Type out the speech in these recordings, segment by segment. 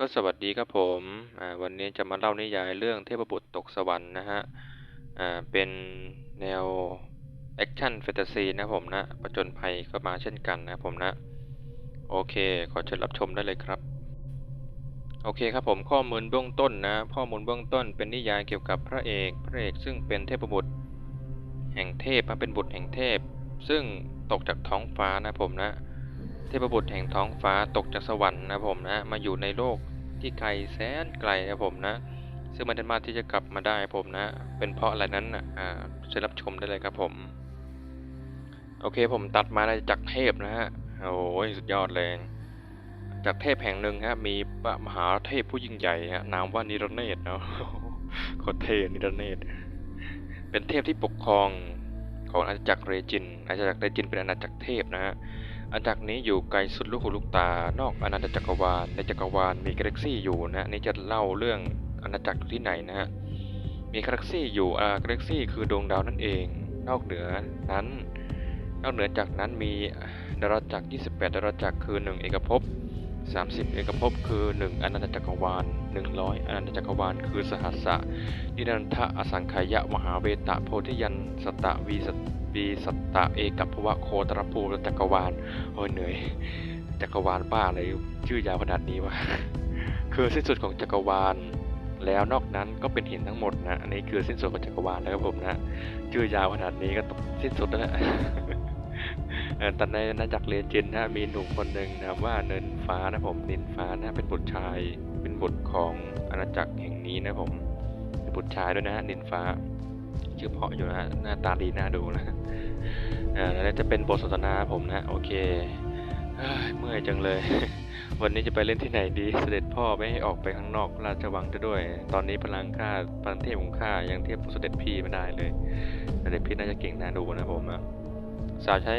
ก็สวัสดีครับผมอ่าวันนี้จะมาเล่านิยายเรื่องเทพบุตรตกสวรรค์นะฮะอ่าเป็นแนวแอคชั่นแฟนตาซีนะผมนะผจญภัยก็มาเช่นกันนะผมนะโอเค ขอเชิญรับชมได้เลยครับโอเคครับผมข้อมูลเบื้องต้นนะข้อมูลเบื้องต้นเป็นนิยายเกี่ยวกับพระเอกพระเอกซึ่งเป็นเทพบุตร แห่งเทพเป็นบุตรแห่งเทพ ซึ่งตกจากท้องฟ้านะผมนะเทพบุตรแห่งท้องฟ้าตกจากสวรรค์นะผมนะมาอยู่ในโลก ที่ไกลแสนไกลนะผมนะ ซึ่งมันสามารถที่จะกลับมาได้ผมนะ เป็นเพราะอะไรนั้นอ่าเชิญรับชมได้เลยครับผม โอเคผมตัดมาจากเทพนะฮะโอ้ยสุดยอดเลยจากเทพแห่งหนึ่งฮะมีพระมหาเทพผู้ยิ่งใหญ่ฮะนามว่านิรเนศเนาะโคตรเทนิรเนศเป็นเทพที่ปกครองของอาณาจักรเรจินอาณาจักรเรจินเป็นอาณาจักรเทพนะฮะ อาณาจักรนี้อยู่ไกลสุดลูกหูลูกตานอกอาณาจักรวาลในจักรวาลมีกาแล็กซี่อยู่นะนี่จะเล่าเรื่องอาณาจักรอยู่ที่ไหนนะฮะมีกาแล็กซี่อยู่อ่ากาแล็กซี่คือดวงดาวนั่นเอง นอกเหนือนั้น นอกเหนือจากนั้นมีดาราจักร 28 ดาราจักรคือ 1 เอกภพ 30 เอกภพคือ 1อนันตจักรวาล 100อนันตจักรวาล คือสหัสสะนิรันทะอสังขยะมหาเวตะโพธิยันสตะวีสต วีสตตะเอกับภวะโคตรภูจักรวาลโอ้ยเหนื่อยจักรวาลบ้าอะไรชื่อยาวขนาดนี้วะคือสิ้นสุดของจักรวาล แล้วนอกนั้นก็เป็นหินทั้งหมดนะอันนี้คือสิ้นสุดของจักรวาลแล้วครับผมนะชื่อยาวขนาดนี้ก็สิ้นสุดแล้วแหละเอ่อแต่ในอาณาจักรเลเจนนะมีหนุ่มคนหนึ่งนะว่าเนินฟ้านะผมนินฟ้านะเป็นบุตรชาย เป็นบุตรของอาณาจักรแห่งนี้นะผมเป็นบุตรชายด้วยนะฮะนินฟ้า ชื่อเพาะอยู่นะหน้าตาดีน่าดูนะอ่าแล้วจะเป็นบทสนทนาผมนะ โอเคเมื่อยจังเลย วันนี้จะไปเล่นที่ไหนดี เสด็จพ่อไม่ให้ออกไปข้างนอกราชวังจะด้วย ตอนนี้พลังข้าพลังเทพของข้ายังเทียบกับเสด็จพี่ไม่ได้เลย เสด็จพี่น่าจะเก่งน่าดูนะผมนะสาวใช้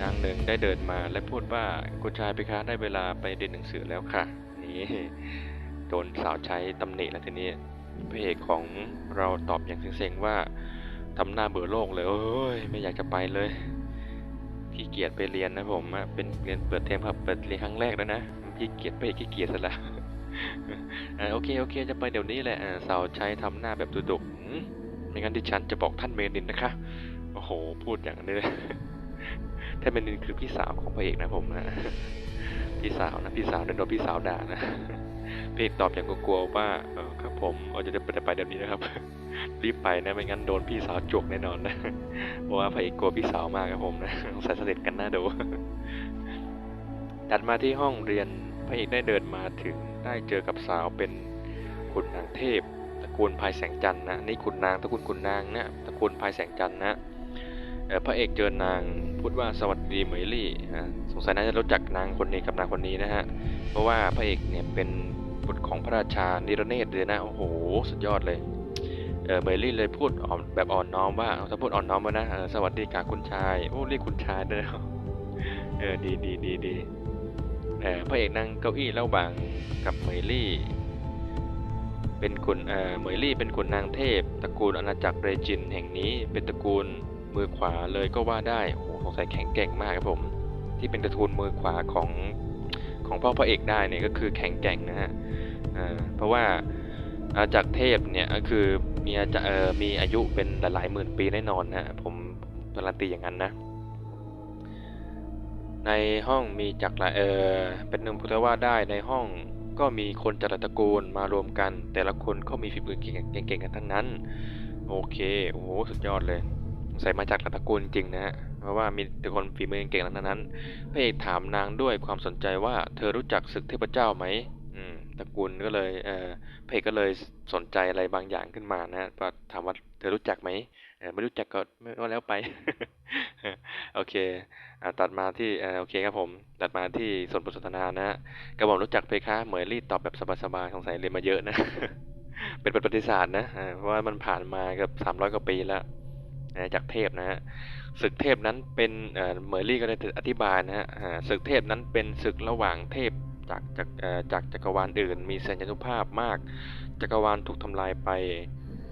นางหนึ่งได้เดินมาและพูดว่าคุณชายไปคะได้เวลาไปเรียนหนังสือแล้วค่ะ นี่โดนสาวใช้ตำหนิแล้วทีนี้ พระเอกของเราตอบอย่างเซ็งๆว่าทำหน้าเบื่อโลกเลยโอ้ยไม่อยากจะไปเลยขี้เกียจไปเรียนนะผมเป็นเรียนเปิดเทอมครับเปิดเรียนครั้งแรกแล้วนะขี้เกียจไปขี้เกียจซะล้วอ่าโอเคโอเคจะไปเดี๋ยวนี้แหละสาวใช้ทำหน้าแบบดุๆหืมไม่งั้นดิฉันจะบอกท่านเมนินนะคะโอ้โหพูดอย่างนี้เลยท่านเมนินคือพี่สาวของพระเอกนะผมนะพี่สาวนะพี่สาวโดนพี่สาวด่านะพระเอกตอบอย่างกลัวๆว่าเผมเอาจะไปไปเดี๋ยวนี้นะครับ รีบไปนะไม่งั้นโดนพี่สาวจกแน่นอนนะเพราะว่าพระเอกกลัวพี่สาวมากครับผมนะสายเสด็จกันหน้าดูตัดมาที่ห้องเรียนพระเอกได้เดินมาถึงได้เจอกับสาวเป็นขุนนางเทพตระกูลภายแสงจันทร์นะนี่ขุนนางตระกูลขุนนางนะตระกูลภายแสงจันทร์นะพระเอกเจอนางพูดว่าสวัสดีเหมยลี่สงสัยน่าจะรู้จักนางคนนี้กับนางคนนี้นะฮะเพราะว่าพระเอกเนี่ยเป็น บุตรของพระราชานิรเนศเลยนะโอ้โหสุดยอดเลยเออเหมลี่เลยพูดอ่อนแบบอ่อนน้อมว่าเอาถ้าพูดอ่อนน้อมมานะสวัสดีค่ะคุณชายโอ้เรียกคุณชายด้วยนะเออดีดีดีดีเออพระเอกนั่งเก้าอี้ระหว่างกับเมลี่ เป็นขุนเอ่อเมลี่เป็นขุนนางเทพตระกูลอาณาจักรเรจินแห่งนี้เป็นตระกูลมือขวาเลยก็ว่าได้โอ้โหสงสัยแข็งแกร่งมากครับผม ที่เป็นตระกูลมือขวาของของพ่อพระเอกได้เนี่ยก็คือแข็งแกร่งนะฮะ อ่าเพราะว่าอาณาจักรเทพเนี่ยก็คือมีอาจเออมีอายุเป็นหลายๆหมื่นปีแน่นอนนะฮะผมการันตีอย่างนั้นนะ ในห้องมีจากหลายเออเป็นหนึ่งพุทธว่าได้ในห้องก็มีคนจากหลายตระกูลมารวมกัน แต่ละคนก็มีฝีมือเก่งๆก,กันทั้งนั้น โอเคโอ้โหสุดยอดเลย ใส่มาจากตระกูลจริงนะฮะเพราะว่ามีแต่คนฝีมือเก่งๆทั้งนั้นพระเอกถามนางด้วยความสนใจว่าเธอรู้จักศึกเทพเจ้าไหม ตระกูลก็เลยเออพระเอกก็เลยสนใจอะไรบางอย่างขึ้นมานะฮะถามว่าเธอรู้จักไหมเออไม่รู้จักก็ไม่ก็แล้วไปโอเคอ่าตัดมาที่เอ่อโอเคครับผม ตัดมาที่ส่วนบทสนทนานะฮะกระหม่อมรู้จักเพคะเหมยลี่ตอบแบบสบายๆสงสัยเรียนมาเยอะนะ เป็นประวัติศาสตร์นะเพราะว่ามันผ่านมาเกือบสามร้อยกว่าปีแล้วจากเทพนะฮะศึกเทพนั้นเป็นเอ่อเหมยลี่ก็ได้อธิบายนะฮะศึกเทพนั้นเป็นศึกระหว่างเทพ จากจากเอ่อจากจักรวาลอื่น มีสัญญานุภาพมาก จักรวาลถูกทำลายไป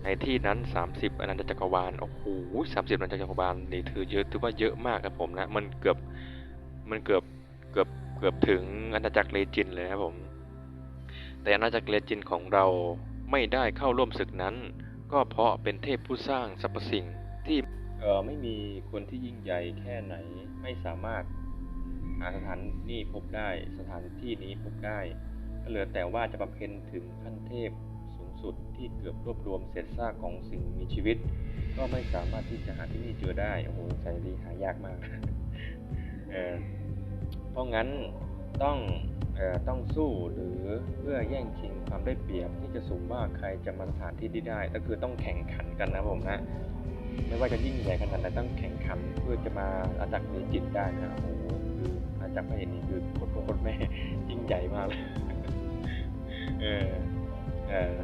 ในที่นั้น 30อนันตจักรวาลโอ้โหสามสิบอนันตจักรวาลนี่ถือเยอะถือว่าเยอะมากครับผมนะมันเกือบมันเกือบเกือบเกือบถึงอาณาจักรเลจินเลยครับผม แต่อาณาจักรเลจินของเราไม่ได้เข้าร่วมศึกนั้น ก็เพราะเป็นเทพผู้สร้างสรรพสิ่งที่เออไม่มีคนที่ยิ่งใหญ่แค่ไหนไม่สามารถ หาสถานนี่พบได้ สถานที่นี้พบได้ก็เหลือแต่ว่าจะบำเพ็ญถึงขั้นเทพสูงสุดที่เกือบรวบรวมเศษซากของสิ่งมีชีวิต ก็ไม่สามารถที่จะหาที่นี่เจอได้โอ้โหใจดีหายากมากเออเพราะงั้นต้องเอ่อต้องสู้หรือเพื่อแย่งชิงความได้เปรียบที่จะสูงว่าใครจะมาสถานที่นี้ได้ ก็คือต้องแข่งขันกันนะผมนะไม่ว่าจะยิ่งใหญ่ขนาดไหนต้องแข่งขันเพื่อจะมาอาจักรเนจิตได้นะโอ้ โหคืออาจักรพระเห็นนี่คือโคตรโคตรแม่ยิ่งใหญ่มากเลยเออเออ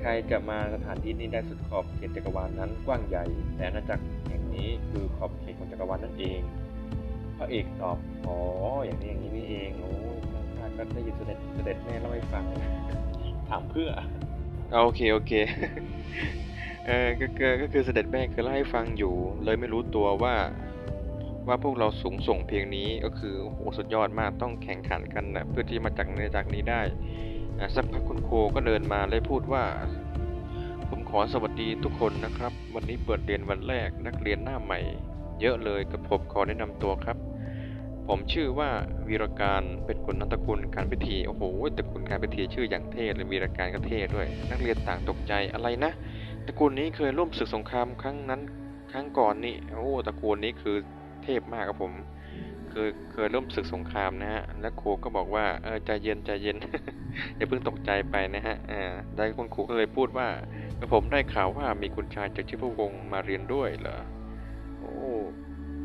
ใครจะมาสถานที่นี้ได้สุดขอบเขตจักรวาลนั้นกว้างใหญ่ แต่อาณาจักรแห่งนี้คือขอบเขตของจักรวาลนั่นเอง พระเอกตอบอ๋ออย่างนี้อย่างนี้นี่เองโอ้ยข้าก็ได้ยินเสด็จเสด็จแม่เล่าให้ฟังถามเพื่อโอเคโอเคเออก็ก็ก็คือเสด็จแม่เคยเล่าให้ฟังอยู่ เลยไม่รู้ตัวว่า ว่าพวกเราสูงส่งเพียงนี้ก็คือโหสุดยอดมากต้องแข่งขันกันนะเพื่อที่มาจากเนื้อจากนี้ได้สักพักคุณโคก็เดินมาและพูดว่า ผมขอสวัสดีทุกคนนะครับ วันนี้เปิดเรียนวันแรกนักเรียนหน้าใหม่ เยอะเลยกับผมขอแนะนำตัวครับ ผมชื่อว่าวีรการเป็นคนนัตะกุลการพิธีโอ้โหตระกูลการพิธีชื่ออย่างเท่เลยวีรการก็เท่ด้วย นักเรียนต่างตกใจอะไรนะตระกูลนี้เคยร่วมศึกสงครามครั้งนั้นครั้งก่อนนี่โอ้ตระกูลนี้คือ เทพมากครับผมเคยเคยร่วมศึกสงครามนะฮะและครูก็บอกว่าเออใจเย็นใจเย็นอย่าเพิ่งตกใจไปนะฮะอ่าได้คุณครูก็เลยพูดว่าผมได้ข่าวว่ามีคุณชายจากชื่อพระวงศ์มาเรียนด้วยเหรอโอ้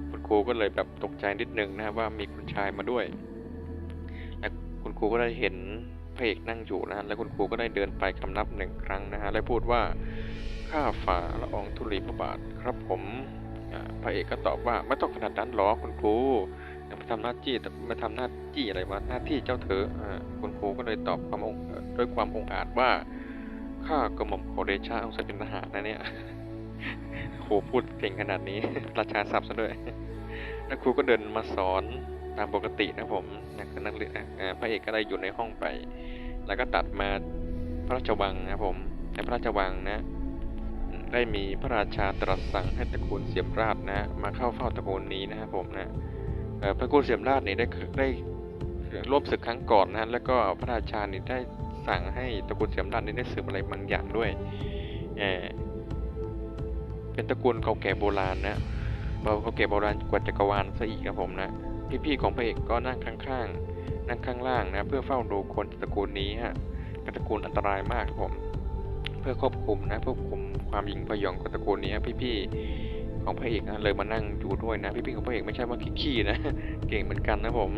คุณครูก็เลยแบบตกใจนิดนึงนะว่ามีคุณชายมาด้วยและคุณครูก็ได้เห็นพระเอกนั่งอยู่นะฮะและคุณครูก็ได้เดินไปคำนับหนึ่งครั้งนะฮะและพูดว่าข้าฝ่าละอองธุลีพระบาทครับผม พระเอกก็ตอบว่าไม่ต้องขนาดนั้นหรอคุณครูมาทำหน้าที่มาทำหน้าที่อะไรวะหน้าที่เจ้าเถอะคุณครูก็เลยตอบความองด้วยความองอาจว่าข้ากระหม่อมขอเดชะองค์เป็นทหารนะเนี่ยโหพูดเก่งขนาดนี้ราชาศัพท์ซะด้วยแล้วครูก็เดินมาสอนตามปกตินะผมนักเรียนพระเอกก็ได้อยู่ในห้องไป แล้วก็ตัดมาพระราชวังนะผมในพระราชวังนะ ได้มีพระราชาตรัสสั่งให้ตระกูลเสียมราชนะ มาเข้าเฝ้าตระกูลนี้นะครับผมนะเอ่อตระกูลเสียมราชนี่ได้ได้ร่วมศึกครั้งก่อนนะแล้วก็พระราชานี่ได้สั่งให้ตระกูลเสียมราชนี่ได้สืบอะไรบางอย่างด้วยเออเป็นตระกูลเก่าแก่โบราณนะเก่าแก่โบราณกว่าจักรวาลซะอีกครับผมนะพี่ๆของพระเอกก็นั่งข้างๆนั่งข้างล่างนะเพื่อเฝ้าดูคนตระกูลนี้ฮะเป็นตระกูลอันตรายมากครับผม เพื่อควบคุมนะควบคุมความหยิ่งพยองของตระกูลนี้พี่ๆของพระเอกนะเลยมานั่งอยู่ด้วยนะ พี่ๆของพระเอกไม่ใช่ว่าขี้ๆนะ เก่งเหมือนกันนะผม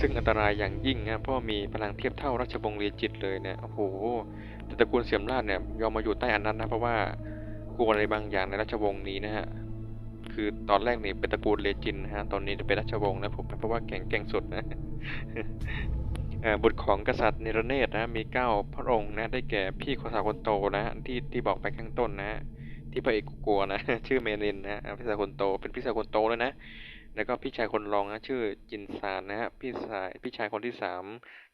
ซึ่งอันตรายอย่างยิ่งนะเพราะมีพลังเทียบเท่าราชวงศ์เรียจิตเลยเนี่ยโอ้โหตตระกูลเสียมราชเนี่ยยอมมาอยู่ใต้อันนั้นนะเพราะว่ากลัวอะไรบางอย่างในราชวงศ์นี้นะฮะคือตอนแรกนี่เป็นตระกูลเลจินนะฮะ ตอนนี้จะเป็นราชวงศ์นะผมเพราะว่าแข็งแก่งสุดนะ บุตรของกษัตริย์เนรเนตนะมีเก้าพระองค์นะได้แก่พี่คนสาวคนโตนะที่ที่บอกไปข้างต้นนะที่พระเอกกลัวนะชื่อเมลินนะพี่ชายคนโตเป็นพี่ชายคนโตแล้วนะแล้วก็พี่ชายคนรองนะชื่อจินซานนะฮะพี่ชายพี่ชายคนที่สาม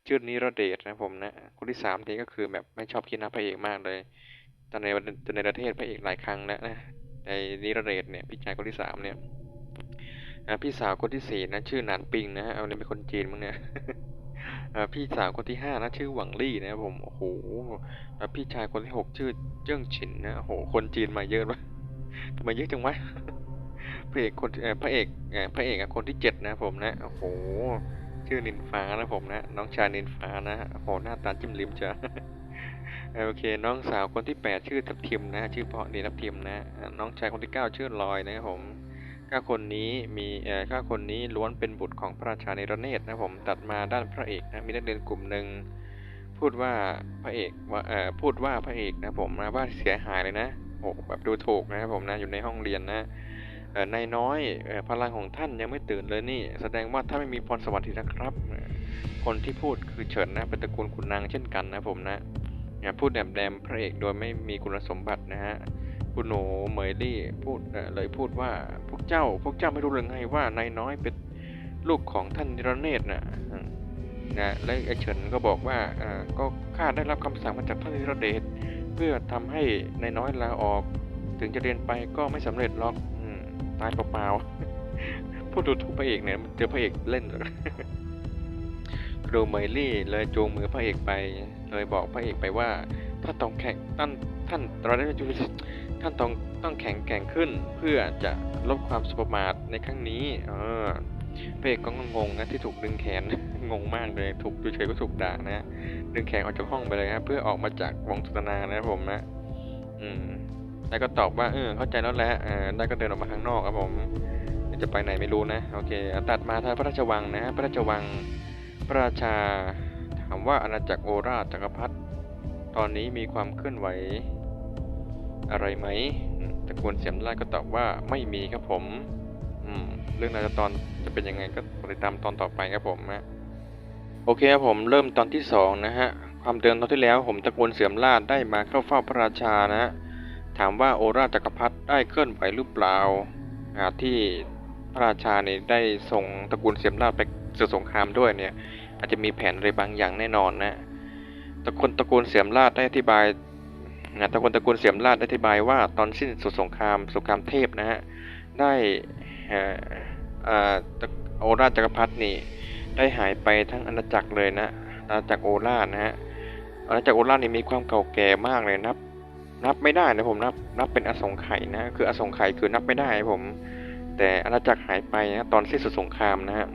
ชื่อนิรเดชนะผมนะคนที่สามนี่ก็คือแบบไม่ชอบคิดนะพระเอกมากเลยตอนในตอนในประเทศพระเอกหลายครั้งแล้วนะในนิรเดชเนี่ยพี่ชายคนที่สามเนี่ยพี่สาวคนที่สี่นะชื่อหนานปิงนะฮะเอาเนี่ยเป็นคนจีนมั้งเนี่ย พี่สาวคนที่ห้านะชื่อหวังลี่นะครับผมโอ้โหแล้วพี่ชายคนที่หกชื่อเจิ้งฉินนะโอ้โหคนจีนมาเยอะวะทำไมเยอะจังวะพระเอกคนพระเอกพระเอกคนที่เจ็ดนะผมนะโอ้โหชื่อนินฟ้านะผมนะ น้องชายนินฟ้านะโอ้โหหน้าตาจิ้มลิ้มจ้ะโอเค น้องสาวคนที่แปดชื่อทับทิมนะ ชื่อเพาะดีทับทิมนะ น้องชายคนที่เก้าชื่อลอยนะครับผม เก้าคนนี้มีเอ่อถ้าคนนี้ล้วนเป็นบุตรของพระราชาเนระเนตรนะผมตัดมาด้านพระเอกนะมีนักเรียนกลุ่มหนึ่งพูดว่าพระเอกว่าเอ่อพูดว่าพระเอกนะผมนะว่าเสียหายเลยนะโอ้แบบดูถูกนะครับผมนะอยู่ในห้องเรียนนะเอ่อนายน้อยอพลังของท่านยังไม่ตื่นเลยนี่ แสดงว่าถ้านไม่มีพรสวรรค์ทีนะครับ คนที่พูดคือเฉินนะเป็นตระกูลขุนนางเช่นกันนะผมนะพูดแดมแดมๆพระเอกโดยไม่มีคุณสมบัตินะฮะ คุณหนูเหมยลี่พูดเลยพูดว่าพวกเจ้า พวกเจ้าไม่รู้หรือไงว่านายน้อยเป็นลูกของท่านนิรเนตนะนะและไอ้เฉินก็บอกว่าอ่าก็ข้าได้รับคำสั่งมาจากท่านนิรเดชเพื่อทำให้นายน้อยลาออก ถึงจะเรียนไปก็ไม่สำเร็จหรอกอตายเปล่าๆพูดดูถูกพระเอกเนี่ยเจอพระเอกเล่นครูเมลี่เลยจูงมือพระเอกไป เลยบอกพระเอกไปว่าท่าต้องแข่งท่านท่านเราได้จู ท่านต้องต้องแข็งแกร่งขึ้นเพื่อจะลดความสบประมาทในครั้งนี้ เออพระเอกก็งงนะที่ถูกดึงแขนงงมากเลยถูกดูเฉยก็ถูกด่านะดึงแขนออกจากห้องไปเลยครับเพื่อออกมาจากวงสนทนานะครับผมนะ อืมแล้วก็ตอบว่าเออเข้าใจแล้วแหละอ่าได้ก็เดินออกมาข้างนอกครับผมจะไปไหนไม่รู้นะโอเคตัดมาทางพระราชวังนะ พระราชวังพระราชาถามว่าอาณาจักรโอราจักรพรรดิตอนนี้มีความเคลื่อนไหว อะไรไหมตระกูลเสียมราชก็ตอบว่าไม่มีครับผมอืมเรื่องราวตอนจะเป็นยังไงก็ติดตามตอนต่อไปครับผมนะโอเคครับผมเริ่มตอนที่สองนะฮะความเดิมตอนที่แล้วผมตระกูลเสียมราชได้มาเข้าเฝ้าพระราชานะฮะถามว่าโอราจักรพรรดิได้เคลื่อนไหวหรือเปล่าที่พระราชาเนี่ยได้ส่งตระกูลเสียมราชไปศึกสงครามด้วยเนี่ยอาจจะมีแผนอะไรบางอย่างแน่นอนนะตระกูลตระกูลเสียมราชได้อธิบาย นะตระกูลตระกูลเสียมราชได้อธิบายว่าตอนสิ้นสุดสงครามสงครามเทพนะฮะได้อโอราชจักรพรรดินี่ได้หายไปทั้งอาณาจักรเลยนะอาณาจักรโอราชนะฮะอาณาจักรโอราชนี่มีความเก่าแก่มากเลยนับ นับไม่ได้นะผมนับนับเป็นอสงไขยนะคืออสงไขยคือนับไม่ได้ผม แต่อาณาจักรหายไปนะตอนสิ้นสุดสงครามนะฮะ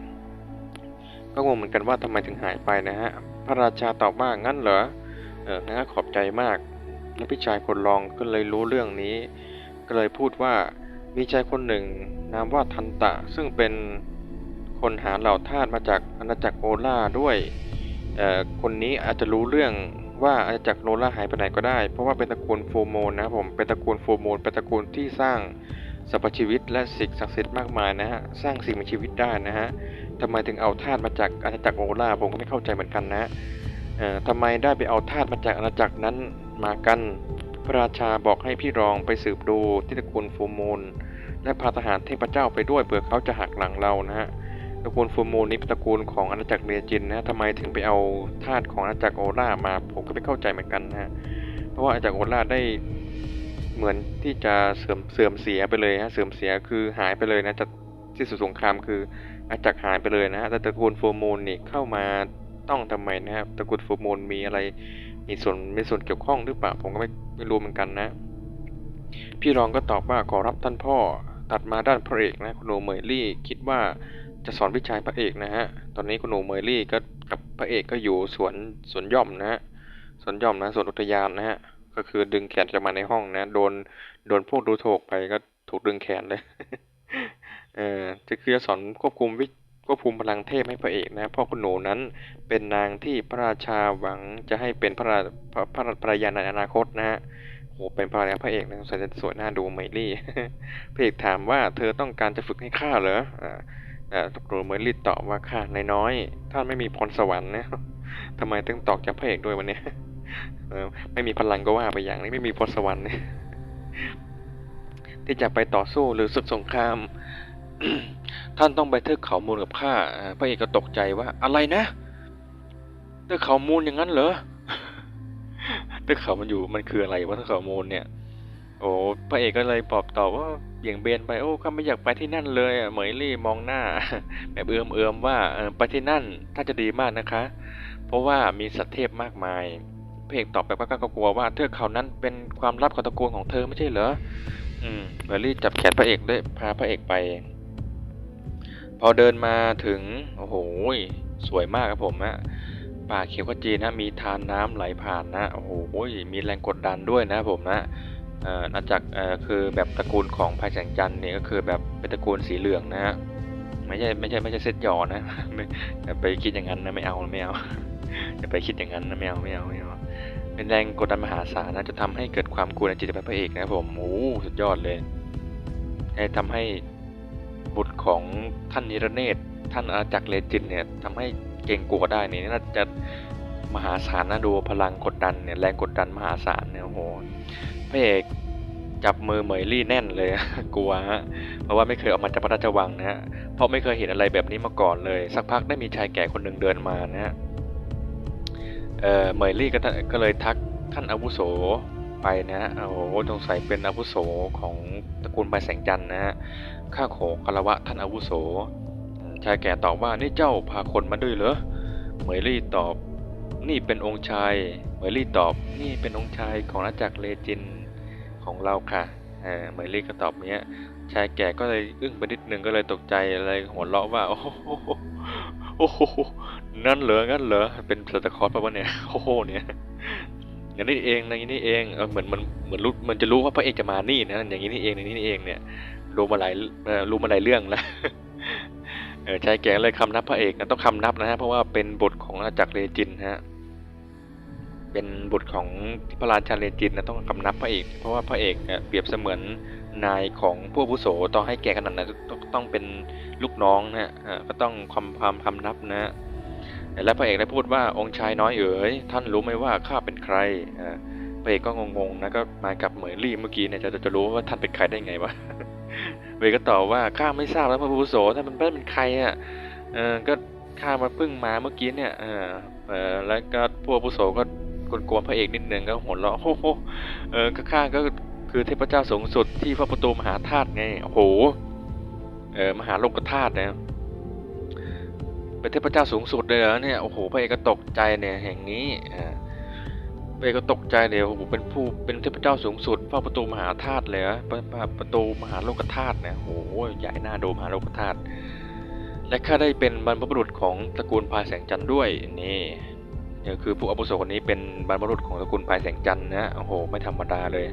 ก็งงเหมือนกันว่าทำไมถึงหายไปนะฮะพระราชาตอบว่างั้นเหรอเอองั้นก็ขอบใจมาก แล้วพี่ชายคนรองก็เลยรู้เรื่องนี้ ก็เลยพูดว่ามีชายคนหนึ่ง นามว่าทันตะ ซึ่งเป็นคนหาเหล่าทาสมาจากอาณาจักรโอล่าด้วยเอ่คนนี้อาจจะรู้เรื่องว่าอาณาจักรโอล่าหายไปไหนก็ได้ เพราะว่าเป็นตระกูลโฟโมนนะครับผมเป็นตระกูลโฟโมนเป็นตระกูลที่สร้างสรรพชีวิตและสิ่งศักดิ์สิทธิ์มากมายนะฮะสร้างสิ่งมีชีวิตได้นะฮะทำไมถึงเอาทาสมาจากอาณาจักรโอล่าผมก็ไม่เข้าใจเหมือนกันนะเอ่อทำไมได้ไปเอาทาสมาจากอาณาจักรนั้น มากัน พระราชาบอกให้พี่รองไปสืบดูที่ตระกูลฟูมูล และพาทหารเทพเจ้าไปด้วยเผื่อเขาจะหักหลังเรานะฮะตระกูลฟูมูลนี้เป็นตระกูลของอาณาจักรเรียจินนะทำไมถึงไปเอาทาสของอาณาจักรโอล่ามาผมก็ไม่เข้าใจเหมือนกันนะฮะเพราะว่าอาณาจักรโอล่าได้เหมือนที่จะเสื่อมเสื่อมเสียไปเลยฮะเสื่อมเสียคือหายไปเลยนะจากที่สุดสงครามคืออาณาจักรหายไปเลยนะฮะแต่ตระกูลฟร์มูลนี่เข้ามาต้องทำไมนะครับตระกูลฟร์มูลมีอะไร มีส่วนมีส่วนเกี่ยวข้องหรือเปล่าผมก็ไม่ไม่รู้เหมือนกันนะ พี่รองก็ตอบว่าขอรับท่านพ่อ ตัดมาด้านพระเอกนะคุณหนูเมยลี่คิดว่าจะสอนวิชาพระเอกนะฮะ ตอนนี้คุณหนูเมยลี่ก็กับพระเอกก็อยู่สวนสวนย่อมนะฮะสวนย่อมนะสวนอุทยานนะฮะก็คือดึงแขนจะมาในห้องนะ โดนโดนพวกดูโถกไปก็ถูกดึงแขนเลย เออจะคือจะสอนควบคุมวิ ควบคุมพลังเทพให้พระเอกนะพราะคุณหนูนั้นเป็นนางที่พระราชาหวังจะให้เป็นพระราพระพระภรรยาในอนาคตนะฮะโหเป็นภรรยาพระเอกนะสวยสวยน่าดูเมลี่พระเอกถามว่าเธอต้องการจะฝึกให้ข้าเหรออ่าตกลงเมลี่ตอบว่าข้านายน้อยท่านไม่มีพรสวรรค์นะทำไมต้องตอกจากพระเอกด้วยวันนี้ไม่มีพลังก็ว่าไปอย่างนี้ไม่มีพรสวรรค์เนี่ยที่จะไปต่อสู้หรือศึกสงคราม ท่านต้องไปเทือกเขามูลกับข้าพระเอกก็ตกใจว่าอะไรนะเทือกเขามูลอย่างนั้นเหรอเทือกเขามันอยู่มันคืออะไรวะเทือกเขามูลเนี่ย โอ้พระเอกก็เลยปอบตอบว่าเบี่ยงเบนไปโอ้ข้าไม่อยากไปที่นั่นเลยเหมยลี่มองหน้า แบบเอื้อมเอื้อมว่าไปที่นั่นถ้าจะดีมากนะคะ เพราะว่ามีสัตว์เทพมากมายพระเอกตอบแบบกล้ากลัวว่าเทือกเขานั้นเป็นความลับของตระกูลของเธอไม่ใช่เหรออืมเมอรี่จับแขนพระเอกด้วยพาพระเอกไป พอเดินมาถึง โอ้โห สวยมากครับผมฮะป่าเขียวขจีนะ มีทานน้ำไหลผ่านนะ โอ้โห มีแรงกดดันด้วยนะผมนะอ่อนาจากเอ่อคือแบบตระกูลของพายแสงจันทร์เนี่ยก็คือแบบเป็นตระกูลสีเหลืองนะฮะ ไม่ใช่ไม่ใช่ไม่ใช่เซตหยอนะไม่อย่าไปคิดอย่างนั้นนะไม่เอาไม่เอาอย่าไปคิดอย่างนั้นนะไม่เอาไม่เอาไม่เอาเป็นแรงกดดันมหาศาลนะจะทำให้เกิดความกลัวในจิตใจพระเอกนะผมโอ้โหสุดยอดเลยทำให้ บุตรของท่านนิรเนศท่านอาจักรเลจินเนี่ยทำให้เก่งกลัวได้นี่น่าจะมหาศาลนะดูพลังกดดันเนี่ยแรงกดดันมหาศาลเนี่ยโอ้โหพระเอกจับมือเหมยลี่แน่นเลย กลัวฮะเพราะว่าไม่เคยออกมาจากพระราชวังนะฮะเพราะไม่เคยเห็นอะไรแบบนี้มาก่อนเลย สักพักได้มีชายแก่คนหนึ่งเดินมานะฮะเออเหมยลี่ก็ทะก็เลยทักท่านอาวุโสไปนะฮะโอ้โหสงสัยเป็นอาวุโสของตระกูลใบแสงจันทร์นะฮะ ข้าขอคารวะท่านอาวุโส ชายแก่ตอบว่านี่เจ้าพาคนมาด้วยเหรอเหมยลี่ตอบ นี่เป็นองค์ชาย เหมยลี่ตอบ นี่เป็นองค์ชายของอาณาจักรเลจินของเราค่ะเออเหมยลี่ก็ตอบเนี้ย ชายแก่ก็เลยอึ้งไปนิดนึงก็เลยตกใจอะไรหัวเราะว่า โอ้โหโอ้โหนั่นเหรองั้นเหรอเป็นสตาคอร์สป่ะวะเนี่ยโอ้โหเนี่ยอย่างนี้เองอย่างนี้เองเออเหมือนมันเหมือนรู้มันจะรู้ว่าพระเอกจะมานี่นะอย่างนี้นี่เองอย่างนี้นี่เองเนี่ย รู้มาหลายเอ่อรู้มาหลายเรื่องแล้วเออชายแก่เลยคำนับพระเอกนะต้องคำนับนะฮะเพราะว่าเป็นบทของอาณาจักรเลจินฮะเป็นบทของพระราชาเลจินนะต้องคำนับพระเอก เพราะว่าพระเอกเนี่ยเปรียบเสมือนนายของผู้อาวุโสต้องให้แก่ขนาดนั้นต้องต้องเป็นลูกน้องนะอ่าก็ต้องความความคำนับนะและพระเอกได้พูดว่าองค์ชายน้อยเอ๋ยท่านรู้ไหมว่าข้าเป็นใครอ่าพระเอกก็งงๆนะก็มากับเหมยลี่เมื่อกี้เนี่ยจะจะจะรู้ว่าท่านเป็นใครได้ไงวะ เวก็ตอบว่าข้าไม่ทราบแล้วพระอาวุโสท่านเป็นเป็นใครอะเออก็ข้ามาพิ่งมาเมื่อกี้เนี่ยเออเออแล้วก็ผู้อาวุโสก็กวนพระเอกนิดนึงก็หัวเราะโอ้โหเออก็ข้าก็คือเทพเจ้าสูงสุดที่พระประตูมหาธาตุไงโอ้โหเออมหาโลกธาตุนะเป็นเทพเจ้าสูงสุดเลยเหรอเนี่ยโอ้โหพระเอกก็ตกใจเนี่ยแห่งนี้อ่า เอกก็ตกใจเลยโอ้โหเป็นผู้เป็นเทพเจ้าสูงสุดพระประตูมหาธาตุเลยอะประประตูมหาโลกธาตุนี่ยโอ้โหใหญ่หน้าดูมหาโลกธาตุและข้าได้เป็นบรรพบุรุษของตระกูลพายแสงจันทร์ด้วยนี่เนี่ยคือผู้อาวุโสคนนี้เป็นบรรพบุรุษของตระกูลพายแสงจันทร์นะโอ้โหไม่ธรรมดาเลย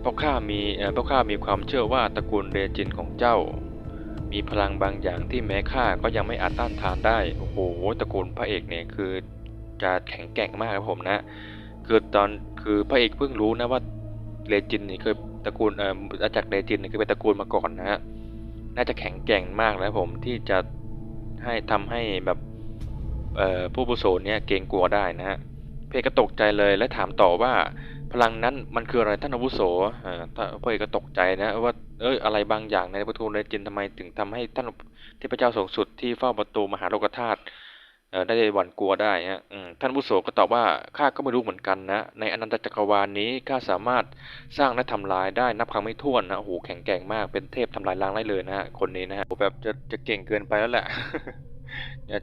เพราะข้ามีเพราะข้ามีความเชื่อว่าตระกูลเรจินของเจ้า มีพลังบางอย่างที่แม้ข้าก็ยังไม่อาจต้านทานได้ โอ้โห ตระกูลพระเอกเนี่ยคือ จะแข็งแกร่งมากครับผมนะคือตอนคือพระเอกเพิ่งรู้นะว่าเรจินนี่เคือตระกูลเอ่ออาจากเรจินนี่คือเป็นตระกูลมาก่อนนะฮะน่าจะแข็งแกร่งมากแล้วผมที่จะให้ทำให้แบบเอ่อผู้อาวุโสเนี่ยเกรงกลัวได้นะฮะเพกก็ตกใจเลยและถามต่อว่าพลังนั้นมันคืออะไรท่านอาวุโสอ่าถ้าพระเอกก็ตกใจนะว่าเอออะไรบางอย่างในประตูเรจินทำไมถึงทำให้ท่านเทพเจ้าสูงสุดที่เฝ้าประตูมหาโลกธาตุ ได้หวั่นกลัวได้ฮะท่านอาวุโสก็ตอบว่าข้าก็ไม่รู้เหมือนกันนะ ในอนันตจักรวาลนี้ข้าสามารถสร้างและทำลายได้นับครั้งไม่ถ้วนนะโอ้โหแข็งแกร่งมากเป็นเทพทำลายล้างได้เลยนะฮะคนนี้นะฮะแบบจะจะเก่งเกินไปแล้วแหละ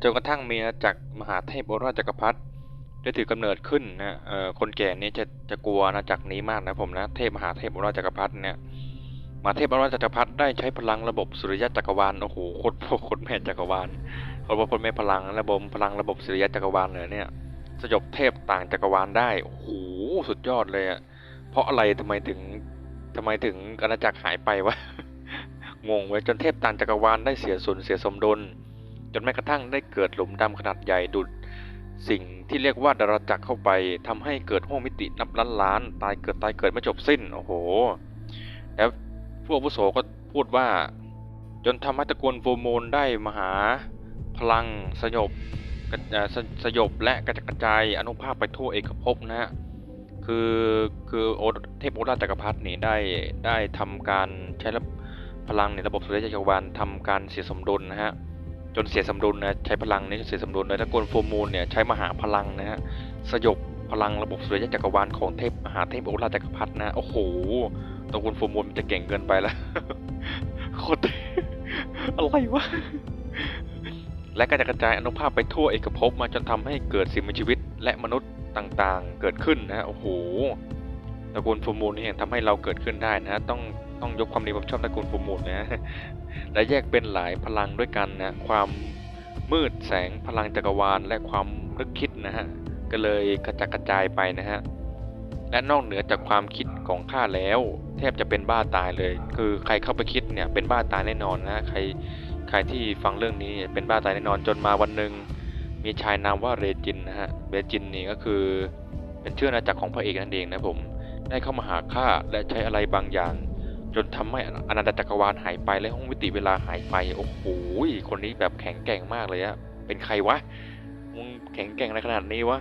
จนกระทั่งเมีอาณากมหาเทพโอราจักรพรรดิได้ถือกำเนิดขึ้นนะเอ่อคนแก่นี้จะจะกลัวอาณากนี้มากนะผมนะเทพมหาเทพอราจักรพรรดิเนี่ยมหาเทพอราจักรพรรดิได้ใช้พลังระบบสุริยะจักรวาลโอ้โหโคตรโคตรแม่จักรวาล โคตรโคตรแม่พลังระบบพลังระบบสุริยะจักรวาลเลยเนี่ย สยบเทพต่างจักรวาลได้โอ้โหสุดยอดเลยอะเพราะอะไรทำไมถึงทำไมถึงอาณาจักรหายไปวะงงเว้ยจนเทพต่างจักรวาลได้เสียสุนเสียสมดุลจนแม้กระทั่งได้เกิดหลุมดำขนาดใหญ่ดุดสิ่งที่เรียกว่าดาราจักรเข้าไปทำให้เกิดห้วงมิตินับล้านล้านตายเกิดตายเกิดไม่จบสิ้นโอ้โหแล้วพวกผู้อาวุโสก็พูดว่า จนทำให้ตระกูลโฟูมูลได้มหา พลังสยบสสยบและกระจกระจายอนุภาพไปทั่วเอกภพนะฮะคือคือโอเทพโอราจักรพรรดินี่ได้ได้ทำการใช้พลังในระบบสุริยะจักรวาลทำการเสียสมดุลนะฮะจนเสียสมดุลนะใช้พลังนี้จนเสียสมดุลเลยถ้ากวนฟูมูลเนี่ยใช้มหาพลังนะฮะสยบพลังระบบสุริยะจักรวาลของเทพมหาเทพโอราจักรพรรดินะโอ้โหตระกูลฟูมูลมันจะเก่งเกินไปแล้วโคตรอะไรวะ และก็จะกระจายอนุภาพไปทั่วเอกภพมาจนทำให้เกิดสิ่งมีชีวิตและมนุษย์ต่างๆ เกิดขึ้นนะฮะโอ้โหตระกูลฟูมูลนี่เองทำให้เราเกิดขึ้นได้นะต้องต้องยกความดีความชอบตระกูลฟูมูลนะและแยกเป็นหลายพลังด้วยกันนะความมืดแสงพลังจักรวาล และความนึกคิดนะฮะก็เลยกระจัดกระจายไปนะฮะและนอกเหนือจากความคิดของข้าแล้ว แทบจะเป็นบ้าตายเลย คือใครเข้าไปคิดเนี่ยเป็นบ้าตายแน่นอนนะใคร ใครที่ฟังเรื่องนี้เป็นบ้าตายแน่นอนจนมาวันหนึ่งมีชายนามว่าเรจินนะฮะเรจินนี่ก็คือเป็นชื่ออาณาจักรของพระเอกนั่นเองนะผมได้เข้ามาหาข้าและใช้อะไรบางอย่าง จนทำให้อนันตจักรวาลหายไปและห้องมิติเวลาหายไปโอ้โหคนนี้แบบแข็งแกร่งมากเลยอะเป็นใครวะมึงแข็งแกร่งในขนาดนี้วะ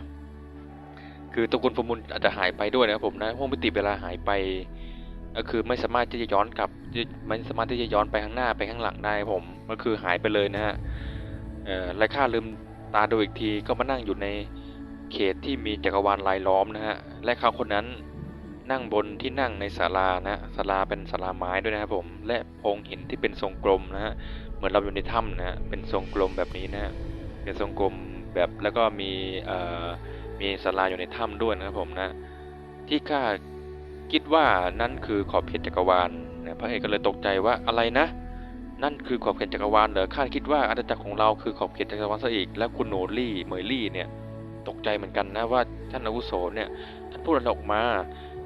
คือตระกูลฟมุนอาจจะหายไปด้วยนะครับผมนะห้องมิติเวลาหายไป ก็คือไม่สามารถที่จะย้อนกลับไม่สามารถที่จะย้อนไปข้างหน้าไปข้างหลังได้ผมก็คือหายไปเลยนะฮะเอ่อไรค่าลืมตาดูอีกทีก็มานั่งอยู่ในเขตที่มีจักรวาลรายล้อมนะฮะและเขาคนนั้นนั่งบนที่นั่งในศาลานะศาลาเป็นศาลาไม้ด้วยนะครับผม และพงหินที่เป็นทรงกลมนะฮะเหมือนเราอยู่ในถ้ำนะฮะเป็นทรงกลมแบบนี้นะฮะเป็นทรงกลมแบบแล้วก็มีเอ่อมีศาลาอยู่ในถ้ำด้วยนะครับผมนะที่ข้า คิดว่านั่นคือขอบเขตจักรวาลนะพระเอกก็เลยตกใจว่าอะไรนะ นั่นคือขอบเขตจักรวาลเหรอข้าคิดว่าอาณาจักรของเราคือขอบเขตจักรวาลซะอีก และคุณโนลี่เหมยลี่เนี่ยตกใจเหมือนกันนะว่าท่านอาวุโสเนี่ยท่านพูดอะไรออกมา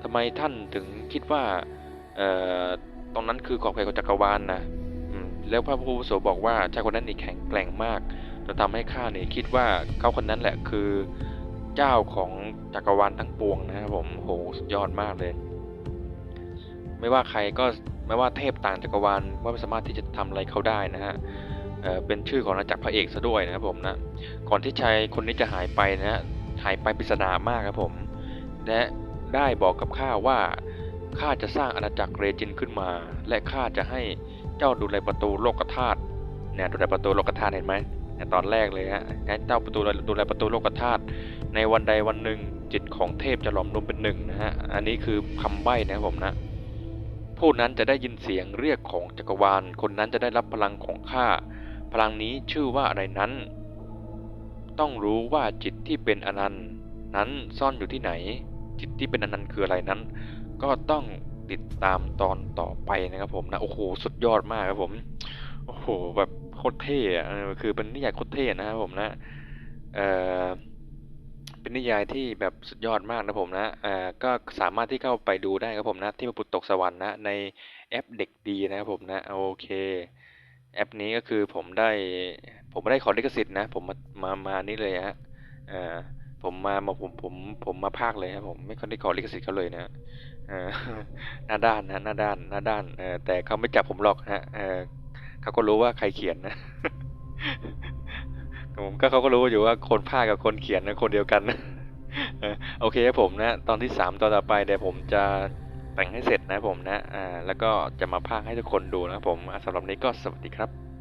ทำไมท่านถึงคิดว่าเอ่อตรงนั้นคือขอบเขตของจักรวาลนะแล้วพระผู้อาวุโสบอกว่าชายคนนั้นนี่แข็งแกร่งมากจนทำให้ข้าเนี่ยคิดว่าเขาคนนั้นแหละคือเจ้าของจักรวาลทั้งปวงนะครับผมโหสุดยอดมากเลย ไม่ว่าใครก็ไม่ว่าเทพต่างจักรวาลว่าไม่สามารถที่จะทำอะไรเขาได้นะฮะเอ่อเป็นชื่อของอาณาจักรพระเอกซะด้วยนะครับผมนะก่อนที่ชายคนนี้จะหายไปนะฮะหายไปปริศนามากครับผม และได้บอกกับข้าว่าข้าจะสร้างอาณาจักรเรจินขึ้นมา และข้าจะให้เจ้าดูแลประตูโลกธาตุเนี่ยดูแลประตูโลกธาตุเห็นไหมเนี่ยตอนแรกเลยฮะให้เจ้าประตูดูแลประตูโลกธาตุในวันใดวันหนึ่งจิตของเทพจะหลอมรวมเป็นหนึ่งนะฮะอันนี้คือคำใบ้นะครับผมนะ ผู้นั้นจะได้ยินเสียงเรียกของจักรวาล คนนั้นจะได้รับพลังของข้า พลังนี้ชื่อว่าอะไรนั้น ต้องรู้ว่าจิตที่เป็นอนันต์ นั้นซ่อนอยู่ที่ไหน จิตที่เป็นอนันต์คืออะไรนั้น ก็ต้องติดตามตอนต่อไปนะครับผมนะโอ้โหสุดยอดมากครับผมโอ้โหแบบโคตรเท่อะคือเป็นนิยายโคตรเท่นะครับผมนะเอ่อ เป็นนิยายที่แบบสุดยอดมากนะผมนะเอ่อก็สามารถที่เข้าไปดูได้ครับผมนะ ที่พระพุทธตกสวรรค์นะ ในแอปเด็กดีนะครับผมนะ โอเค แอปนี้ก็คือผมได้ ผมไม่ได้ขอลิขสิทธิ์นะ ผมมา มามานี่เลยฮะเอ่อผมมามาผมผมผมมาพากย์เลยครับผมไม่ค่อยได้ขอลิขสิทธิ์เขาเลยนะหน้าด้านนะหน้าด้านหน้าด้านเออแต่เขาไม่จับผมหรอกฮะเออเขาก็รู้ว่าใครเขียนนะ ผมก็เขาก็รู้อยู่ว่าคนพากับคนเขียนนะคนเดียวกันนะโอเคครับผมนะ ตอนที่สามตอนต่อไปเดี๋ยวผมจะแต่งให้เสร็จนะผมนะอ่าแล้วก็จะมาพากให้ทุกคนดูนะผมสำหรับนี้ก็สวัสดีครับ